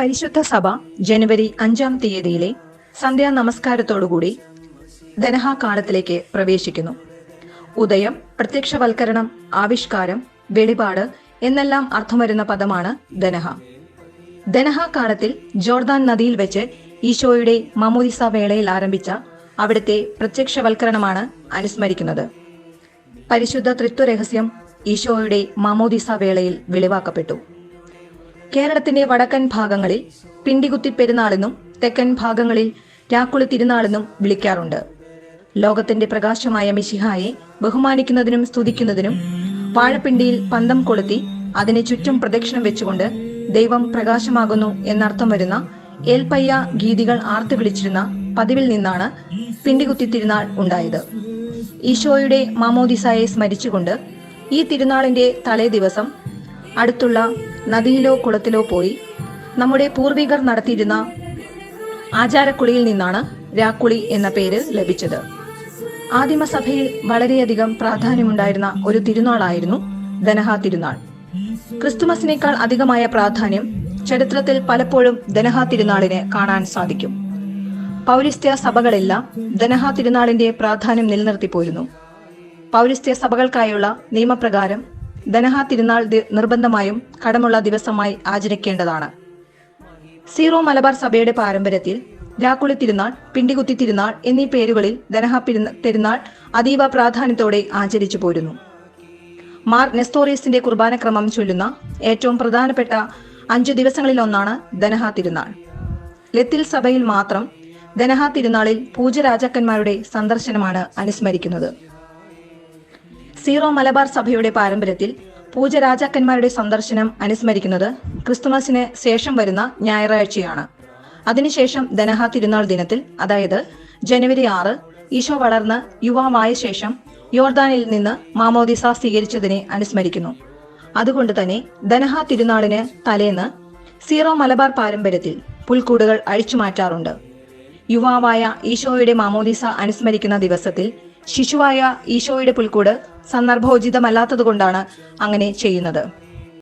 പരിശുദ്ധ സഭ ജനുവരി അഞ്ചാം തീയതിയിലെ സന്ധ്യാ നമസ്കാരത്തോടുകൂടി ധനഹാ കാലത്തിലേക്ക് പ്രവേശിക്കുന്നു. ഉദയം പ്രത്യക്ഷവൽക്കരണം ആവിഷ്കാരം വെളിപാട് എന്നെല്ലാം അർത്ഥം വരുന്ന പദമാണ് ധനഹ. ധനഹ കാലത്തിൽ ജോർദാൻ നദിയിൽ വെച്ച് ഈശോയുടെ മമോദിസ വേളയിൽ ആരംഭിച്ച അവിടുത്തെ പ്രത്യക്ഷവൽക്കരണമാണ് അനുസ്മരിക്കുന്നത്. പരിശുദ്ധ തൃത്വരഹസ്യം ഈശോയുടെ മാമോദിസ വേളയിൽ വെളിവാക്കപ്പെട്ടു. കേരളത്തിന്റെ വടക്കൻ ഭാഗങ്ങളിൽ പിണ്ടികുത്തി പെരുന്നാളെന്നും തെക്കൻ ഭാഗങ്ങളിൽ രാക്കുളി തിരുനാളെന്നും വിളിക്കാറുണ്ട്. ലോകത്തിന്റെ പ്രകാശമായ മിശിഹായെ ബഹുമാനിക്കുന്നതിനും സ്തുതിക്കുന്നതിനും വാഴപ്പിണ്ടിയിൽ പന്തം കൊളുത്തി അതിനെ ചുറ്റും പ്രദക്ഷിണം വെച്ചുകൊണ്ട് ദൈവം പ്രകാശമാകുന്നു എന്നർത്ഥം വരുന്ന ഏൽപ്പയ്യ ഗീതികൾ ആർത്തു വിളിച്ചിരുന്ന പതിവിൽ നിന്നാണ് പിണ്ടികുത്തി തിരുനാൾ ഉണ്ടായത്. ഈശോയുടെ മാമോദിസായെ സ്മരിച്ചുകൊണ്ട് ഈ തിരുനാളിന്റെ തലേ ദിവസം അടുത്തുള്ള നദിയിലോ കുളത്തിലോ പോയി നമ്മുടെ പൂർവികർ നടത്തിയിരുന്ന ആചാരക്കുളിയിൽ നിന്നാണ് രാക്കുളി എന്ന പേര് ലഭിച്ചത്. ആദിമസഭയിൽ വളരെയധികം പ്രാധാന്യമുണ്ടായിരുന്ന ഒരു തിരുനാളായിരുന്നു ധനഹാ തിരുനാൾ. ക്രിസ്തുമസിനേക്കാൾ അധികമായ പ്രാധാന്യം ചരിത്രത്തിൽ പലപ്പോഴും ധനഹാ തിരുനാളിന് കാണാൻ സാധിക്കും. പൗരസ്ത്യ സഭകളെല്ലാം ധനഹാ തിരുനാളിന്റെ പ്രാധാന്യം നിലനിർത്തി പോരുന്നു പൗരസ്ത്യ സഭകൾക്കായുള്ള നിയമപ്രകാരം ധനഹാ തിരുനാൾ നിർബന്ധമായും കടമുള്ള ദിവസമായി ആചരിക്കേണ്ടതാണ്. സീറോ മലബാർ സഭയുടെ പാരമ്പര്യത്തിൽ രാക്കുളി തിരുനാൾ പിണ്ടികുത്തി തിരുനാൾ എന്നീ പേരുകളിൽ ധനഹ തിരുനാൾ അതീവ പ്രാധാന്യത്തോടെ ആചരിച്ചു പോരുന്നു. മാർ നെസ്തോറിയസിന്റെ കുർബാനക്രമം ചൊല്ലുന്ന ഏറ്റവും പ്രധാനപ്പെട്ട അഞ്ചു ദിവസങ്ങളിലൊന്നാണ് ധനഹ തിരുനാൾ. ലത്തിൽ സഭയിൽ മാത്രം ധനഹ തിരുനാളിൽ പൂജ രാജാക്കന്മാരുടെ സന്ദർശനമാണ് അനുസ്മരിക്കുന്നത്. സീറോ മലബാർ സഭയുടെ പാരമ്പര്യത്തിൽ പൂജരാജാക്കന്മാരുടെ സന്ദർശനം അനുസ്മരിക്കുന്നത് ക്രിസ്തുമസിന് ശേഷം വരുന്ന ഞായറാഴ്ചയാണ്. അതിനുശേഷം ധനഹാ തിരുനാൾ ദിനത്തിൽ അതായത് ജനുവരി ആറ് ഈശോ വളർന്ന് യുവാവായ ശേഷം യോർദാനിൽ നിന്ന് മാമോദിസ സ്വീകരിച്ചതിനെ അനുസ്മരിക്കുന്നു. അതുകൊണ്ട് തന്നെ ധനഹ തിരുനാളിന് തലേന്ന് സീറോ മലബാർ പാരമ്പര്യത്തിൽ പുൽക്കൂടുകൾ അഴിച്ചുമാറ്റാറുണ്ട് യുവാവായ ഈശോയുടെ മാമോദിസ അനുസ്മരിക്കുന്ന ദിവസത്തിൽ ശിശുവായ ഈശോയുടെ പുൽക്കൂട് സന്ദർഭോചിതമല്ലാത്തതുകൊണ്ടാണ് അങ്ങനെ ചെയ്യുന്നത്.